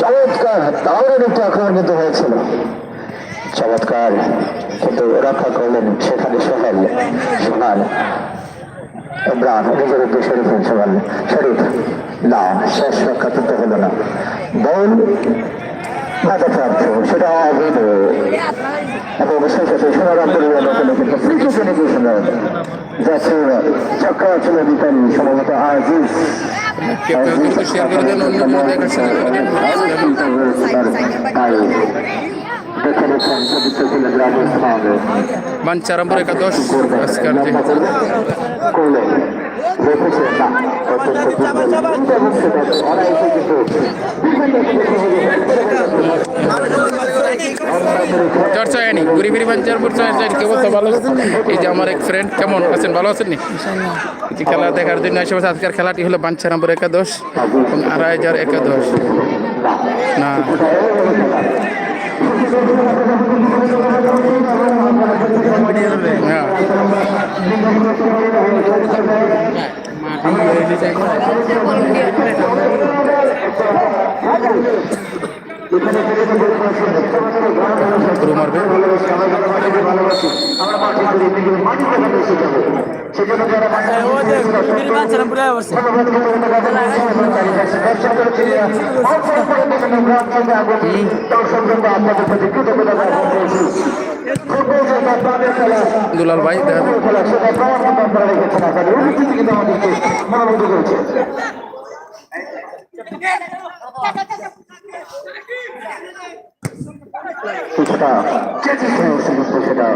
চমৎকার হয়েছিল চমৎকার কিন্তু রক্ষা করলেন সেখানে সোহেল সোহাল ইমরান নিজের উদ্দেশ্যে শরীফ শরীফ না শেষ রক্ষা করতে হলো না। বল বাধা প্রাপ্ত সেটা অবৈধ। এবং সাথে সোনারাম পরিবারের জন্য কিন্তু ফ্রিকে জেনে গিয়েছিলেন যাচ্ছে চক্রাচল অধিকারী সম্ভবত আজিজ। বাঞ্চারামপুর একাদশ আজকের করলেন না চর্চা হয়নি ঘুরি ফিরি বাঞ্চারামপুর চর্চা হয়নি কেবল তো ভালো এই যে আমার এক ফ্রেন্ড কেমন? আছেন? ভালো আছেন নি? যে খেলা দেখার জন্য এসে আজকের খেলাটি হলো বাঞ্চারামপুর একাদশ এবং আড়াই হাজার একাদশ। না। হ্যাঁ শুরু মারবে আমরা মাঠে ঘুরে থেকে মাটিতে ভালো এসে যাব সেজন্য যারা দুলাল ভাই দেখা যাক। সেটা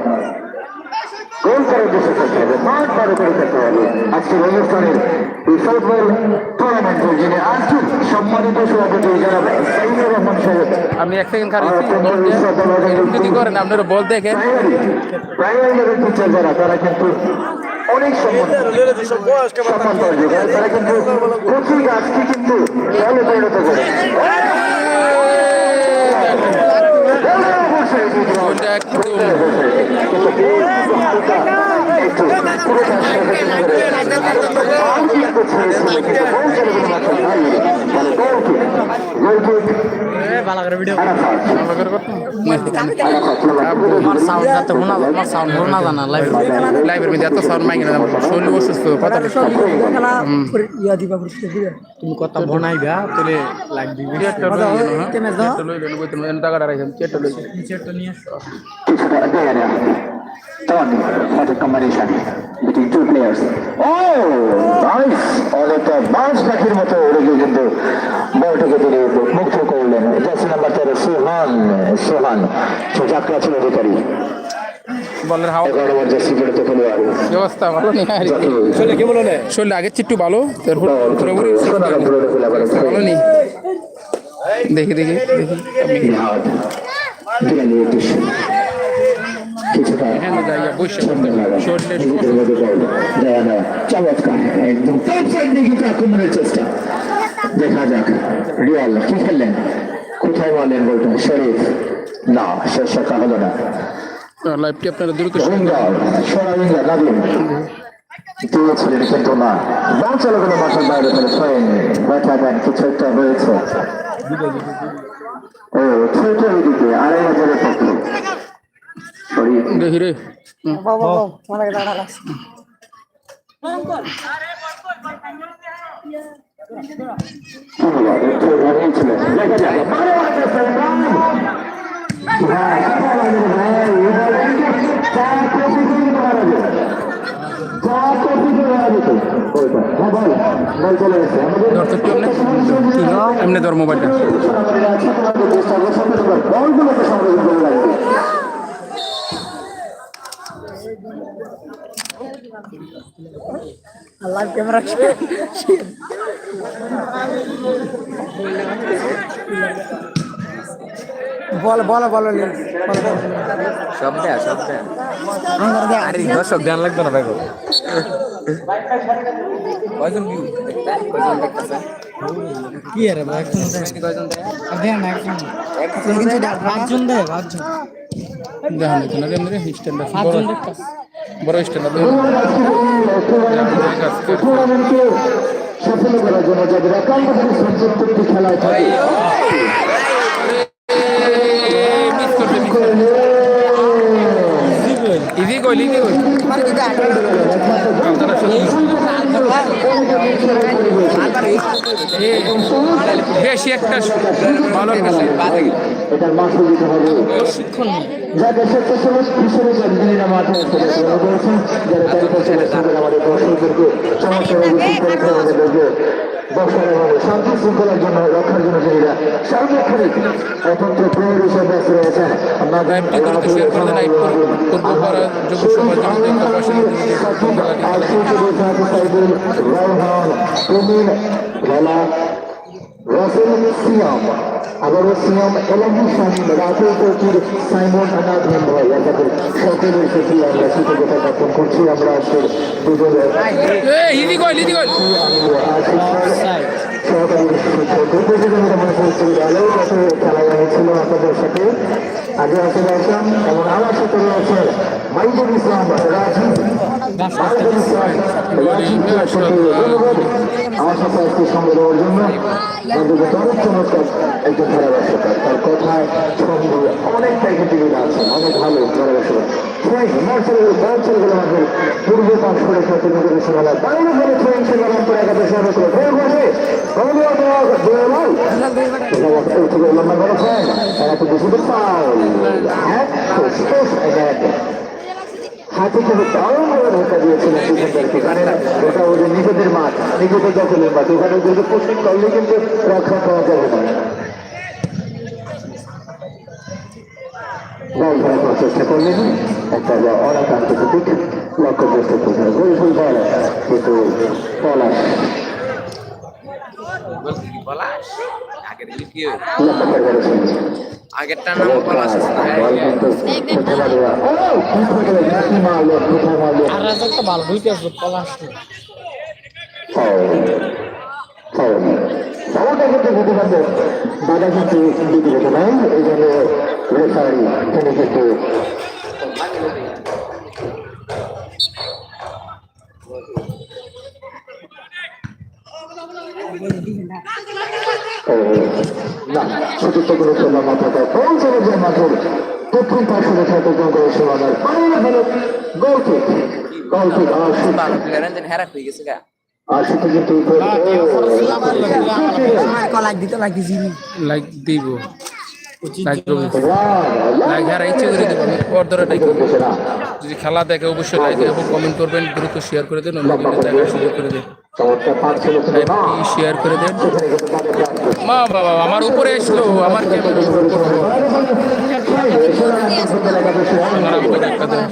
গোল করে দেশে করতে হবে মাঠ বড় করে করতে হবে। আজকের অনুষ্ঠানের ফুটবল টুর্নামেন্টের যিনি আজকে সম্মানিত সভাপতি যারা সাইদুর রহমান সাহেব আমি এক সেকেন্ড খারাপ যদি করেন আপনারা বল দেখেন। প্রাইমারি লেভেল টিচার যারা তারা কিন্তু অনেক সম্মান সম্মান করে তারা কিন্তু গাছকে কিন্তু পরিণত করে ওটা একটু ভালো করে করতো আমার সাউন্ড যাতে শোনা আমার সাউন্ড শোনা জানা লাইভ লাইভের মধ্যে এত সাউন্ড মাইকে না শরীর অসুস্থ কথা তুমি কথা বনাইবা তোলে লাইভ দিবি নিয়ে আসো Tony, what a combination between two players. Oh, nice! অনেকটা বাঁশ পাখির মতো উড়ে কিন্তু বলটাকে তিনি মুক্ত করলেন। জার্সি নাম্বার তেরো সুহান সুহান। সে যাত্রা ছিল অধিকারী। বলের হাওয়া। ব্যবস্থা ভালো নেই শরীর আগের চিট্টু ভালো পুরোপুরি ভালো নেই দেখি দেখি দেখি আমি নিহাদ বিরানি উদ্দেশ্য কিছুটা চমৎকার একদম কিন্তু আক্রমণের চেষ্টা দেখা যাক রিয়াল কি খেললেন কোথায় মারলেন বলটা শরীফ না শেষ শাখা হলো না লাইভটি আপনারা দ্রুত রোহিঙ্গার সোনা দিয়েছিলেন কিন্তু না বল চলে গেল মাঠের বাইরে ফেলে ছয়েন দিকে দেখি রে এমনি ধর মোবাইলটা। লাইভ ক্যামেরা বল বল বল সব দেয়া সব দেয়া। আরে দর্শক ধ্যান লাগবে না দেখো কয়জন ভিউ? কয়জন দেখতেছে? কি আরে ভাই একজন দেয়। না একজন। পাঁচজন দেয় পাঁচজন। দেখেন এখানে কেন রে বড় পাঁচজন দেখতেছে। বড় স্ট্যান্ডার্ড সফল করার জন্য যাদের একান্ত প্রত্যেকটি খেলায় থাকে মিস করতে মিস করতে ইজি কইল ইজি কইল। আপনারা শুনুন এ, বেশি একটা ভালো খেলে এটার মাসুল দিতে হবে যা দেশের পেছনে যারা মাঠে এসে করেছেন যারা পেছনে থাকেন আমাদের দর্শকদেরকে সমস্ত করে আমাদের দেখবে বসানো হবে শান্তি শৃঙ্খলার জন্য রক্ষার জন্য যিনিরা সার্বক্ষণিক অত্যন্ত প্রহরী হিসেবে ব্যস্ত রয়েছেন আমরা রসেল সিয়াম। আবারও সিয়াম এলাহি সাইমন রাফেল কোচির সাইমন আনাধন ভাই সকলের প্রতি আমরা কৃতজ্ঞতা জ্ঞাপন করছি আমরা আজকের দুজনের এ ইজি কইল ইজি কইল সহকারী শিক্ষক প্রতিযোগিতা মনে করছি ভালো গত খেলায় আমি ছিল আপনাদের সাথে আগে আসলে আসলাম এবং আমার সাথে রয়েছে মাইদুল ইসলাম রাজীব মাইদুল ইসলাম রাজীবকে ধন্যবাদ আমার সাথে আজকে সঙ্গে দেওয়ার জন্য অন্তত অনেক চমৎকার একজন ধারাভাষ্যকার তার কথায় অনেকটাই কিন্তু আছে। অনেক ভালো ধারাভাষ্যকার পূর্ব পাশ প্রতিনিধি পাও হাতে থেকে দারুণ ধাক্কা দিয়েছিলেন ডিফেন্ডারকে জানে ওটা নিজেদের মাঠ নিজেদের দখলের মাঠ ওখানে ওদেরকে পোস্টিং করলে কিন্তু রক্ষা পাওয়া যাবে না ধরা করার চেষ্টা করলেন একটা অনাকাঙ্ক্ষিত দিক লক্ষ্য চেষ্টা করতে গোল ফুল বল কিন্তু পলাশ পলাশ আগের কি লক্ষ্য করেছেন আগেরটার নাম পলাশ? আর একটা ভালো বইতে আসলো পলাশ ফাউল। ফাউলটা কিন্তু দিতে পারবে। বাধা কিন্তু দিতে যেতে নাই। এই জন্য রেফারি দক্ষিণ পাশে রেখে অতিক্রম করে সীমানার গোল কিক গোল কিক আর লাইক দিব। লাইক লাইক হারা ইচ্ছে করে দেবো যদি খেলা দেখে অবশ্যই লাইক এবং কমেন্ট করবেন দ্রুত শেয়ার করে দেন দেখার সুযোগ করে দেন। শেয়ার করে দেন? প্রাপ্ত মা বাবা আমার উপরে আসলো আমার ধাক্কা দেন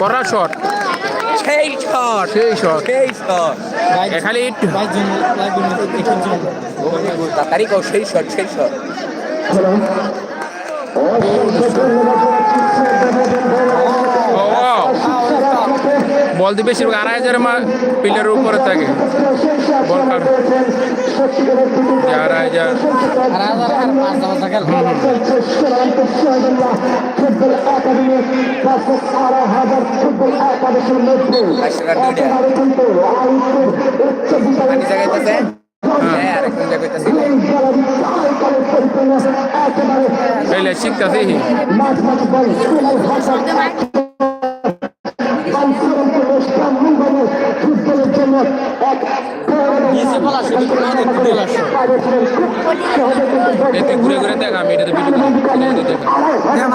করা শট। সেই শট। সেই শট। সেই শট। খালি একটু। তাড়াতাড়ি কও সেই শট সেই শট। বল দিয়ে বেশিরভাগ আড়াই হাজার মা পিলারের উপরে থাকে। বল কাট আড়াই হাজার। আর এতে ঘুরে ঘুরে দেখা আমি এটাতে ভিডিও দেখা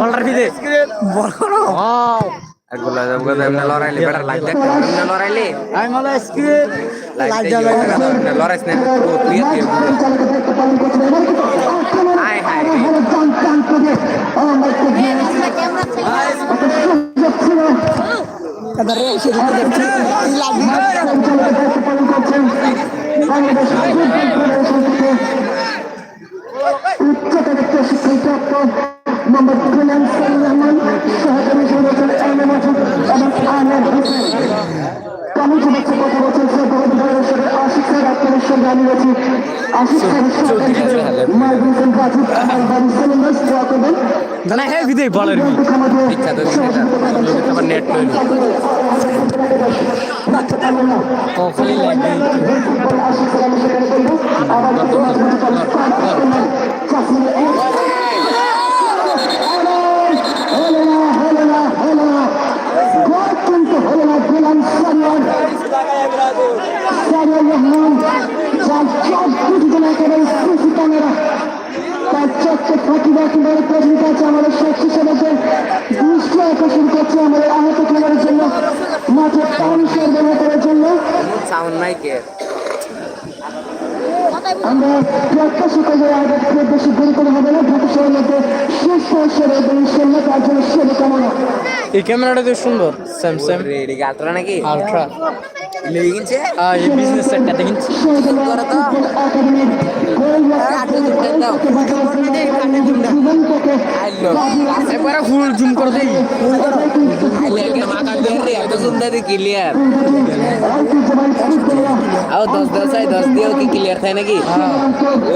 বলার ভিদে বল করো আর গোলা যাব গো এমনে লড়াইলে বেটার লাইক দেখ এমনে লড়াইলে আমি মনে স্ক্রিন লাইক লাইট এমনে লড়াইছ না তো তুই তুই হাই হাই কাদারে এসে দেখছি লাইট বাংলাদেশ ফুটবল ফেডারেশন থেকে উচ্চতর প্রশিক্ষণপ্রাপ্ত মোহাম্মদ গুলাম রহমান, সহকারী সদস্য এমএ মাসুদ এবং আহমেদ হোসেন। কমিটি হচ্ছে কথা বলছেন শ্রদ্ধা ফেডারেশনের আশিক স্যার আপনাদের সঙ্গে আমি রয়েছি আশিক স্যারের মাইক হোসেন বাজিদ আমার বাড়ি সেলিন্দাস দোয়া করবেন। না হ্যাঁ বিদেই বলের কি আবার নেট লইল কখনই লাগবে কিন্তু হলো না দিলাম সারিয়ার সারিয়ার রহমান যার সব একেবারে সিসি ক্যামেরা তার ফাঁকি বাকি মেরে প্রেজেন্ট আছে আমাদের শক্তি সদস্যের দৃষ্টি আকর্ষণ করছে আমাদের আহত খেলার জন্য মাঠে পানি সরবরাহ করার জন্য আমরা প্রত্যাশা করি আমাদের খুব বেশি দেরি করে হবে না শহরের মধ্যে শেষ পয়সার এবং সৈন্য তার জন্য সেবা কামনা এই ক্যামেরাটা তো সুন্দর স্যামসাং আলট্রা নাকি? আলট্রা সেটটা দেখিনছি একাডেমির জীবন থেকে একবারে ফুল জুম করে দেই। সুন্দর ক্লিয়ার আও দশ দশ আই দশ দিয়েও কি ক্লিয়ার থাকে নাকি?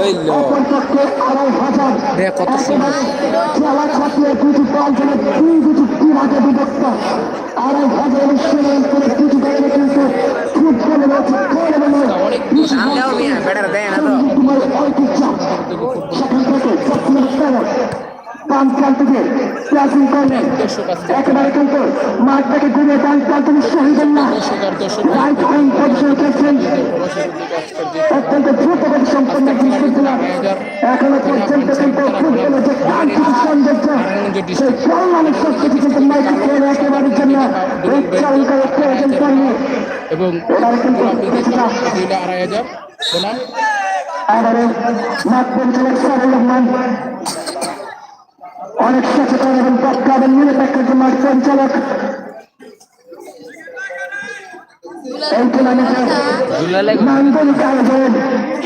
ওই লো। দেখ কত সুন্দর। দুই বিভাগে বিভক্ত আড়াই হাজার অনুশীলন করে দুটি দলের কিন্তু ফুটবলের অতি সামনেও মিয়া বেটার দেয় না তো। তোমার ঐতিহ্য সেখান থেকে বাম প্রান্ত দিয়ে প্রাচীন করলেন একেবারে কিন্তু মাঠটাকে ঘুরে ডান প্রান্ত শহীদের না রাইট উইং পজিশন করছেন। অত্যন্ত দ্রুত গতি সম্পন্ন বিশ্ববিদ্যালয় এখনও পর্যন্ত কিন্তু ফুটবলের যে প্রান্তিক সৌন্দর্য সেই পৌরাণিক সংস্কৃতি কিন্তু মাইক্রোফোন একেবারের জন্য উচ্চারণ করে প্রয়োজন পড়বে এবং আড়াই হাজার। এবারে মাঠ পরিচালক সারুল রহমান। অনেক সচেতন এবং পক্কা এবং নিরপেক্ষ যে মাঠ পরিচালক। এই টুর্নামেন্টে নান্দনিক আয়োজন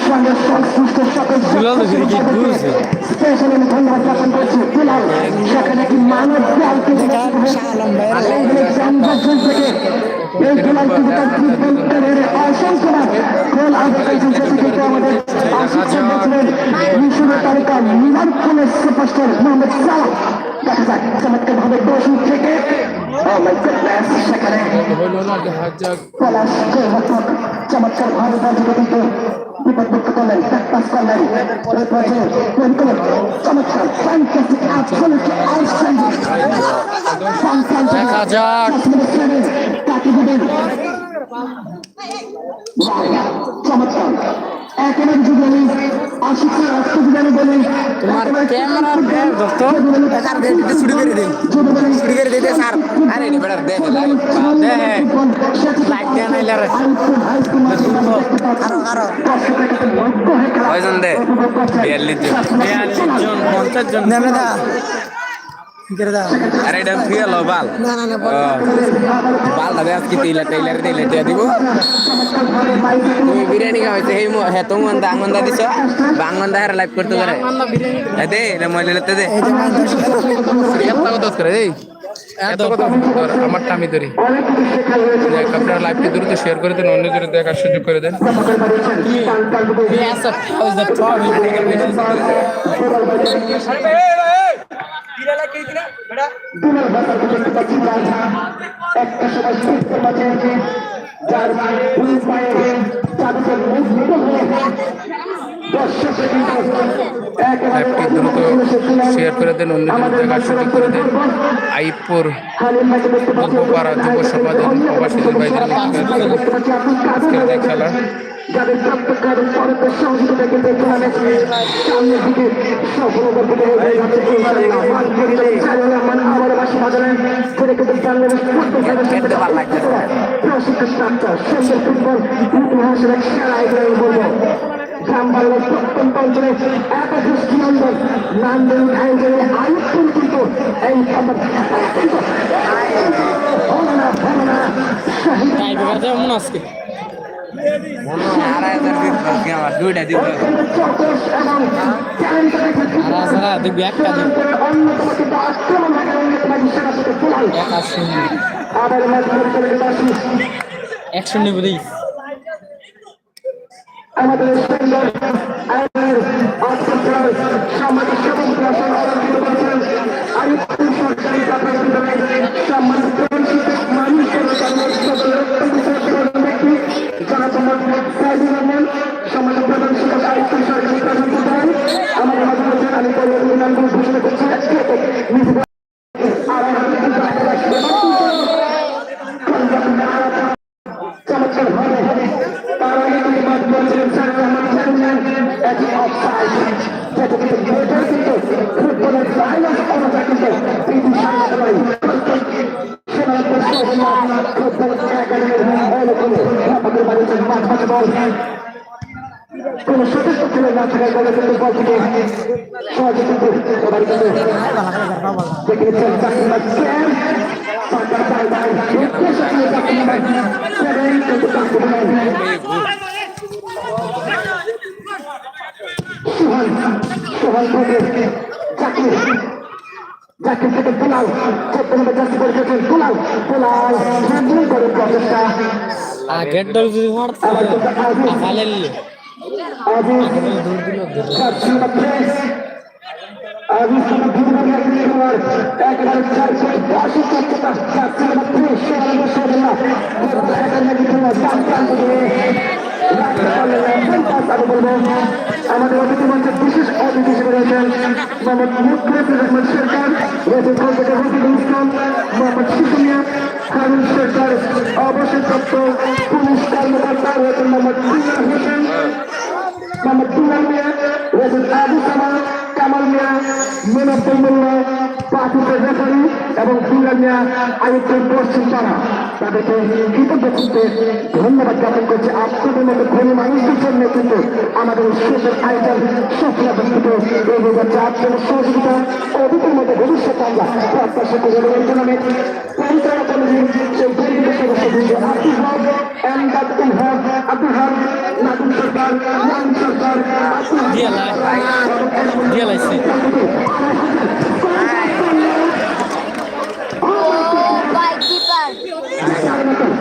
সঙ্গে সংশ্লিষ্ট সকল দুলাল তো ফিরে কি ঘুরছে? স্পেশাল আমি ধন্যবাদ জ্ঞাপন করছি। দুলাল সেখানে কি মানব থেকে এই তার ফুটবল ক্যারিয়ারে অসংখ্যবার গোল সেটি কিন্তু আমাদের আশিক চন্দ্র ছিলেন তালিকা লিভারপুলের সুপারস্টার মোহাম্মদ সালাহ। দেখা যাক চমৎকার ভাবে দোষী থেকে my goodness, সেখানে হইল না হাজার পলাশ চমৎকার ভাবে বাজিয়ে বিপদমুক্ত করলেন পাস করলেন। ওই পর্যায়ে চমৎকার। ফ্যান্টাস্টিক অ্যাবসলিউটলি আউটস্ট্যান্ডিং দেখা যাক। কাকে চমৎকার একেবারে যদি আমি আশিক অর্থ আমি বলি ক্যামেরা দোস্ত শুরু করে দে শুরু করে দে দে স্যার আরে রে বেটার দে দে লাইক দেন আইলা রে কয়জন দে বিয়াল্লিশ জন বিয়াল্লিশ জন পঞ্চাশ জন আরে এটা ফিরে লো বাল। বাল। দাদা আজকে তেইলা তেইলার তেইলা দিয়ে দিব। তুমি বিরিয়ানি খাওয়াইছে এই হে তো মন্দা আঙ্গন্দা দিছ? বাঙ্গন্দা হার লাইভ করতে পারে। দে এত করে ধরি। আপনারা লাইভটি দ্রুত শেয়ার করে দেন অন্য জনের দেখার সুযোগ করে দেন। Yes, the problem? একটা সময় সুস্থ মাঝে যার দুই পায়ে চারজন মুক্ত হয়ে দর্শকের লাইভটি দ্রুত শেয়ার করে দেন অন্য জনের দেখার সুযোগ করে দেন আইপুর খালিদ ভাইকে দেখতে পাচ্ছি পাড়া যুব সমাজের প্রবাসীদের ভাইদের আজকের যে খেলা যাদের প্রত্যেকের মান মান করে কিন্তু বাংলাদেশ ফুটবল খেলতে ভালো লাগতেছে না। প্রশিক্ষণ সুন্দর ফুটবল গ্রাম বাংলার প্রত্যন্ত অঞ্চলে একাধিক নন্দন নান্দন আয়োজনে কিন্তু এই খবর। হলো না হলো না শাহিদ টাইগার যেমন আজকে দেখবি একটা দিন একা শূন্য এক শূন্য বুঝি আমাদের সুন্দর আইনের অত্যাচার সামাজিক সেবকরা অলঙ্কৃত করেছেন। আরিফুল সরকারি চাকরি বিভাগে সম্মানিত মানুষের ব্যক্তি জনসম্মত সাইদুর রহমান, সম্মানিত প্রধান শিক্ষক আরিফুল সরকারি প্রধান প্রধান। আমাদের মাঝে বলছেন আমি পরিবার নামগুলো ঘোষণা করছি। চমৎকার বলছিলেন বাড়িতে মাঠ মাঠে বল কোন সদস্য ছিল না থাকার কারণে কিন্তু বল থেকে সহজে কিন্তু সেভেন কিন্তু চাকরি সোহান সোহান থেকে চাকরি চাকরি থেকে চোদ্দ নম্বর জার্সি করে গেছেন আমি বলব আমাদের অতিথি মঞ্চের বিশেষ অতিথি হিসেবে রয়েছেন মোহাম্মদ মুখ্যমন্ত্রী রহমান সরকার, রয়েছেন কলকাতা রফিকুল ইসলাম, মোহাম্মদ শিশুমিয়া হারুন সরকার, অবসরপ্রাপ্ত পুলিশ কর্মকর্তা, রয়েছেন মোহাম্মদ সিয়ার হোসেন, মোহাম্মদ দুলাল মিয়া, রয়েছেন আবু কামাল কামাল মিয়া মিনাব্দুল মোল্লা পাঠকের রেফারি এবং দুলাল মিয়া আয়ুক্তের পশ্চিম পাড়া। তাদেরকে কৃতজ্ঞ চিত্তে ধন্যবাদ জ্ঞাপন করছে। আপনাদের মতো ধনী মানুষদের জন্য কিন্তু আমাদের সুন্দর আয়োজন সফলতা কিন্তু এগিয়ে যাচ্ছে। আপনাদের সহযোগিতা অধিকের মধ্যে ভবিষ্যতে আমরা প্রত্যাশা করি। এই টুর্নামেন্ট পরিচালনা কমিটির সেই পরিবেশ সদস্য আব্দুল হক এমদাদ উল হক আব্দুল হক নাদুম সরকার ওয়ান সরকার আব্দুল হক, দিয়ে দিয়ে লাইছে Vai, keeper.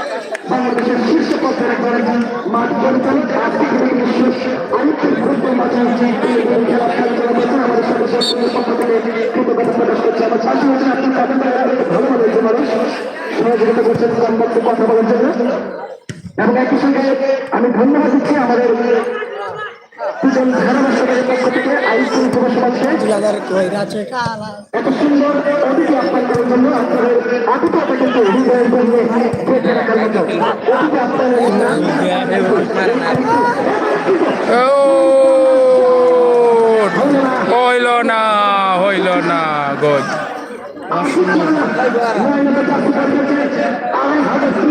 বাংলাদেশের শীর্ষ পথে একজন মাঠ পরিচালক আজকে থেকে নিঃশ্বাস আরেকটি ফুটবল মাঠে খেলা পরিচালনা করছেন আমাদের করছে। করছেন কথা বলার জন্য। এবং একই সঙ্গে আমি ধন্যবাদ দিচ্ছি আমাদের দুজন পক্ষ থেকে আইসি এত সুন্দর অতিথি আহ্বান জন্য আপনাদের আতিথ্যতা কিন্তু হৃদয়ের জন্য বেঁচে রাখার মতো অতিথি আহ্বানের হইল না হইল না গোল আপনাকে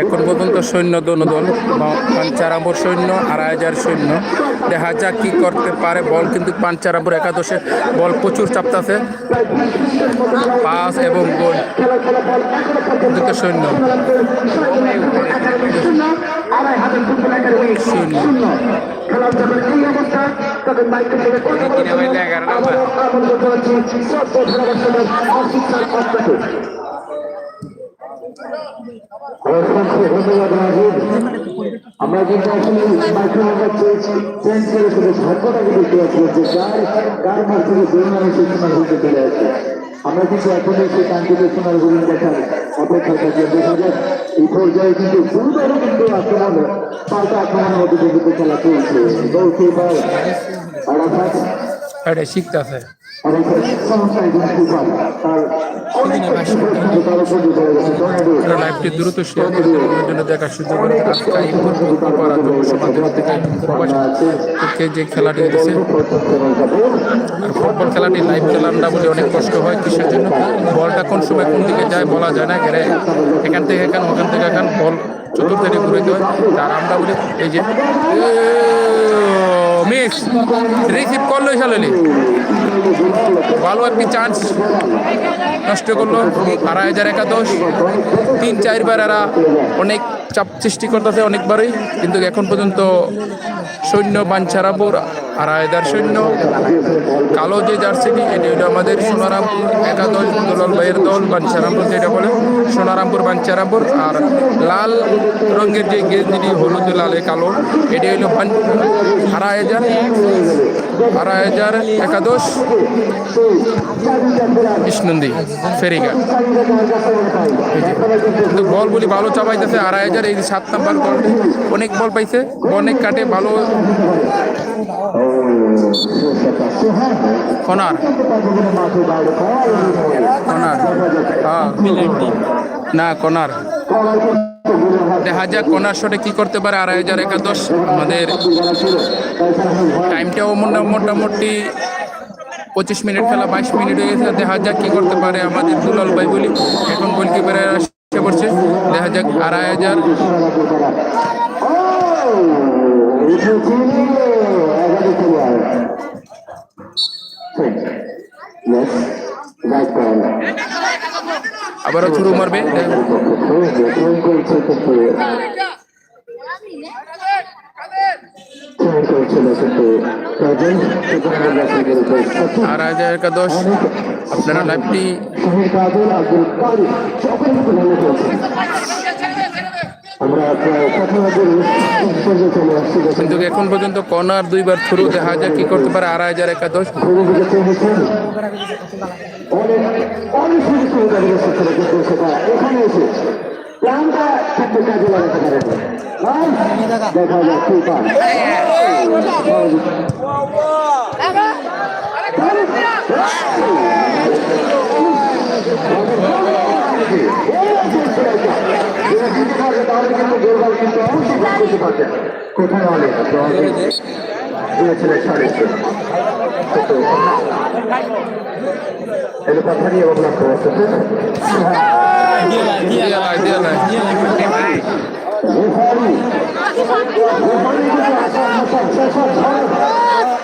এখন পর্যন্ত সৈন্য দোনো দল পাঞ্চারাম্বর সৈন্য আড়াই হাজার সৈন্য দেখা যাক কি করতে পারে বল কিন্তু পাঞ্চারাম্বর একাদশে বল প্রচুর চাপতাছে পাস এবং গোল দুটো সৈন্য শূন্য খেলার যখন আমরা কিন্তু আমরা কিন্তু এখন সেই কাঙ্ক্ষিত সোনার হরিণ দেখার অপেক্ষা থাকি দেখা যাক এই পর্যায়ে কিন্তু দুর্বল কিন্তু আক্রমণ পাল্টা আক্রমণের মধ্যে কিন্তু খেলা চলছে আরাফাত সমস্যা একজন দিয়ে লাইভটি দ্রুত শেয়ার করে জন্য যে খেলাটি ফুটবল খেলাটি লাইভ খেলাটা বলে অনেক কষ্ট হয় কিসের জন্য? বলটা কোন সময় কোন দিকে যায় বলা যায় না। এখান থেকে এখান, ওখান থেকে এখান, বল চতুর্থে ঘুরে হয় আর আমরা বলি এই যে মিস রিসিভ করল সালেলি ভালো একটি চান্স নষ্ট করল। আড়াই হাজার একাদশ। তিন, চারবার এরা অনেক চাপ সৃষ্টি করতেছে অনেকবারই। কিন্তু এখন পর্যন্ত সৈন্য বাঞ্ছারাপুর আড়াই হাজার সৈন্য, কালো যে জার্সিটি, এটি হলো আমাদের সোনারামপুর একাদশ দুলাল ভাইয়ের দল বাঞ্ছারামপুর যেটা বলে, সোনারামপুর বাঞ্ছারামপুর আর লাল রঙের যে গেঞ্জিটি, হলুদ, লালে কালো, এটি হলো আড়াই হাজার একাদশ ইসনন্দী ফেরিঘাট। কিন্তু বল বলি ভালো চাপাইতেছে আড়াই হাজার এই সাত নাম্বার বল অনেক বল পাইছে অনেক কাটে, ভালো কনার কনার হ্যাঁ না কনার দেখা যাক কনার শটে কি করতে পারে আড়াই হাজার একাদশ আমাদের টাইমটাও মোটা- মোটামুটি পঁচিশ মিনিট খেলা বাইশ মিনিট হয়ে গেছে দেখা যাক কি করতে পারে আমাদের দুলাল ভাই বলি এখন গোলকিপারের এসে পড়ছে দেখা যাক আড়াই হাজার আবারও ছুরু মারবে আড়াই হাজার একাদশ আপনারা লাইভটি কিন্তু এখন পর্যন্ত কর্নার দুইবার থ্রু দেখা যায় কি করতে পারে? আড়াই হাজার একাদশ। অনেক অনেক সুযোগ সুবিধা দিয়েছে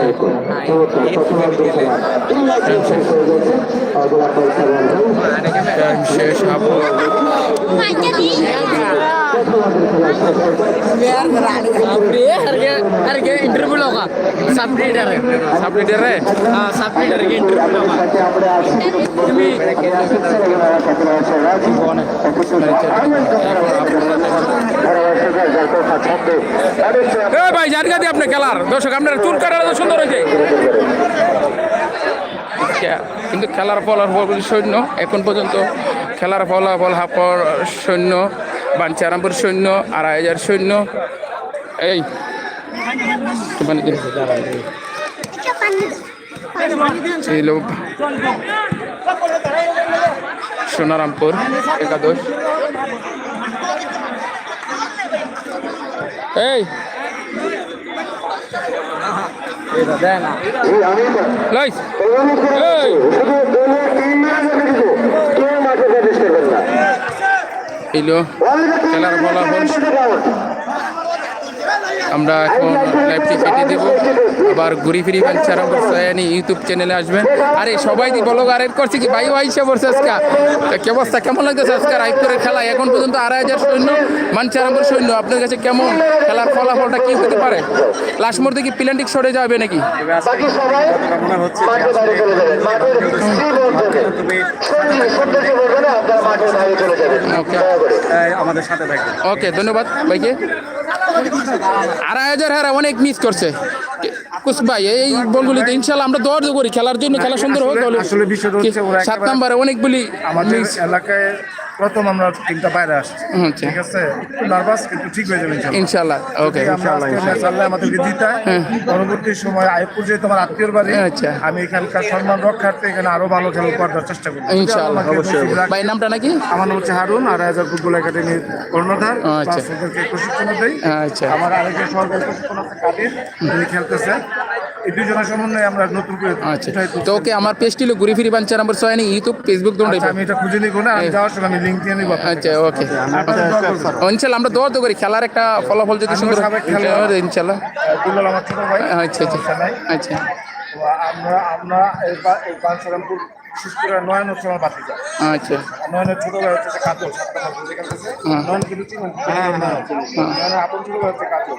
Nah, Dan harga harga dari Sabri dari uh, Ini ভাই, জানগা দিয়ে আপনি খেলার। দর্শক, আপনার চুল কাটার সুন্দর হয়েছে। খে- কিন্তু খেলার ফলাফল সৈন্য এখন পর্যন্ত খেলার ফল ফলাফল হাফর সৈন্য বাঞ্চারামপুর সৈন্য আড়াই হাজার সৈন্য এই সোনারামপুর একাদশ। এই লাইস এই এলো খেলার ফলাফল আমরা এখন লাইভটি কেটে দেবো। আবার ঘুরি ফিরি বাঞ্চারামপুর সয়ানি ইউটিউব চ্যানেলে আসবেন। আরে সবাই দি বলো আর করছে কি? ভাই আইসা বলছে আজকে। কে অবস্থা? কেমন লাগতেছে আজকে রায়পুরের খেলা? এখন পর্যন্ত আড়াই হাজার সৈন্য বাঞ্চারামপুর সৈন্য আপনার কাছে কেমন? খেলার ফলাফলটা কি হতে পারে? লাস্ট মুহূর্তে কি প্ল্যান্টিক সরে যাবে নাকি? ওকে আমাদের সাথে থাকবে ওকে ধন্যবাদ ভাইকে। আড়াই হাজার হারা অনেক মিস করছে। ভাই এই বলগুলিতে ইনশাল্লাহ আমরা দৌড় করি খেলার জন্য খেলা সুন্দর হোক সাত নম্বরে অনেকগুলি আমাদের এলাকায় প্রথম আমরা টিমটা বাইরে আসছি। আচ্ছা। ঠিক আছে? একটু নার্ভাস কিন্তু ঠিক হয়ে যাবে ইনশাল্লাহ ইনশাল্লাহ ওকে আমরা আজকে আমাদেরকে জিতায় পরবর্তী সময় আয়পুর যেহেতু আমার আত্মীয়র বাড়ি আচ্ছা। আমি এখানকার সম্মান রক্ষার্থে এখানে আরও ভালো খেলা করার চেষ্টা করব। ইনশাআল্লাহ, রাখে। ভাই নামটা নাকি? আমার নাম হচ্ছে হারুন আর হাজার ফুটবল একাডেমির কর্ণধার। আচ্ছা। প্রশিক্ষণ দেই। আচ্ছা। আমার আরেকজন সহকারী প্রশিক্ষণ আছে কাদির? তিনি খেলতেছে। এই দুজনের সমন্বয়ে আমরা নতুন করে আচ্ছা। তো ওকে আমার পেজটি হলো ঘুরে ফিরি বাঞ্চা নাম্বার ছয় ইউটিউব ফেসবুক দুটো আচ্ছা, আমি এটা খুঁজে নিব না আমি যাওয়ার সময় আমি লিঙ্ক দিয়ে নিব আচ্ছা ওকে। দোয়া ইনশাল্লাহ আমরা দৌড় করি খেলার একটা ফলাফল যদি সুন্দর ইনশাল্লাহ আচ্ছা আচ্ছা। আচ্ছা। আমরা আমরা এই বাঞ্ছারামপুর বিশেষ করে নয়ন হচ্ছে আমার বাতি আচ্ছা। নয়নের ছোট ভাই হচ্ছে কাতল সাতটা মাস ধরে খেলতেছে নয়ন কিন্তু চিনেন নয়নের আপন ছোট ভাই হচ্ছে কাতল।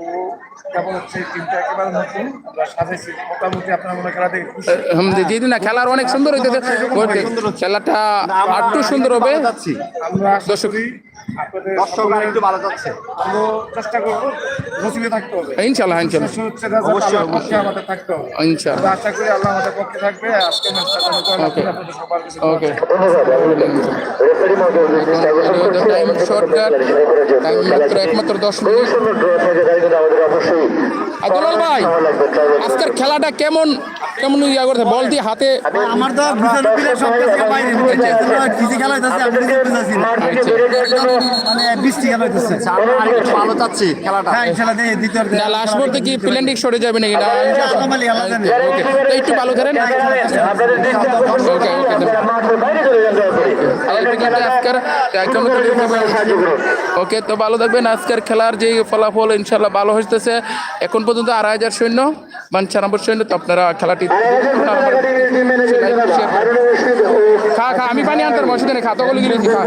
ও কেবল হচ্ছে টিমটা একেবারে নতুন। সাজাইছি। মোটামুটি আপনার মনে খেলা দেখে খুশি। না খেলার অনেক সুন্দর হইতেছে। খেলাটা আরটু সুন্দর হবে। আমরা আশা করি একটু ভালো যাচ্ছে। আমরা চেষ্টা করব নসিবে থাকতে হবে। পক্ষে আমাদের থাকতে হবে। ইনশাল্লাহ। আমরা আশা করি আল্লাহ আমাদের পক্ষে থাকবে। আজকে ওকে টাইম শর্টকাট টাইম মাত্র একমাত্র দশ মিনিট আর দুলাল ভাই। আজকের খেলাটা কেমন কেমন ইয়া করতে বল দিয়ে হাতে আমার তো সব থেকে বাইরে ফিজি খেলা হইতাছে আমি নিজে বুঝাছি না। মাঠ থেকে বেরিয়ে যাওয়ার জন্য মানে বৃষ্টি খেলা হইতাছে। ভালো চাচ্ছি খেলাটা। হ্যাঁ ইনশাআল্লাহ দেই দ্বিতীয় না লাস্ট পর্যন্ত কি প্ল্যান্টিক সরে যাবে নাকি? না খেলা ওকে তো একটু ভালো করেন। ওকে, দয়া ওকে তো ভালো থাকবেন আজকের খেলার যে ফলাফল ইনশাল্লাহ ভালো হইতেছে। এখন পর্যন্ত আড়াই হাজার সৈন্য বাঞ্ছানব্বই সৈন্য তো আপনারা খেলাটি খা খা আমি পানি আনতাম অসুবিধা নেই খাতাগুলো গিয়ে খা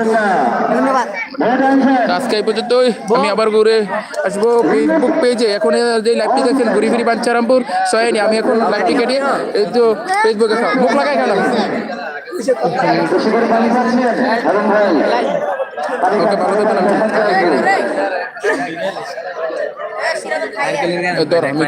আজকে এই পর্যন্তই আমি আবার ঘুরে আসব ফেসবুক পেজে এখন যে লাইভটি দেখছেন ঘুরি ফিরি বাঞ্চারামপুর সয়ানি আমি এখন লাইভটি কেটে এই তো ফেসবুকে মুখ লাগাই খেলাম ওকে ভালো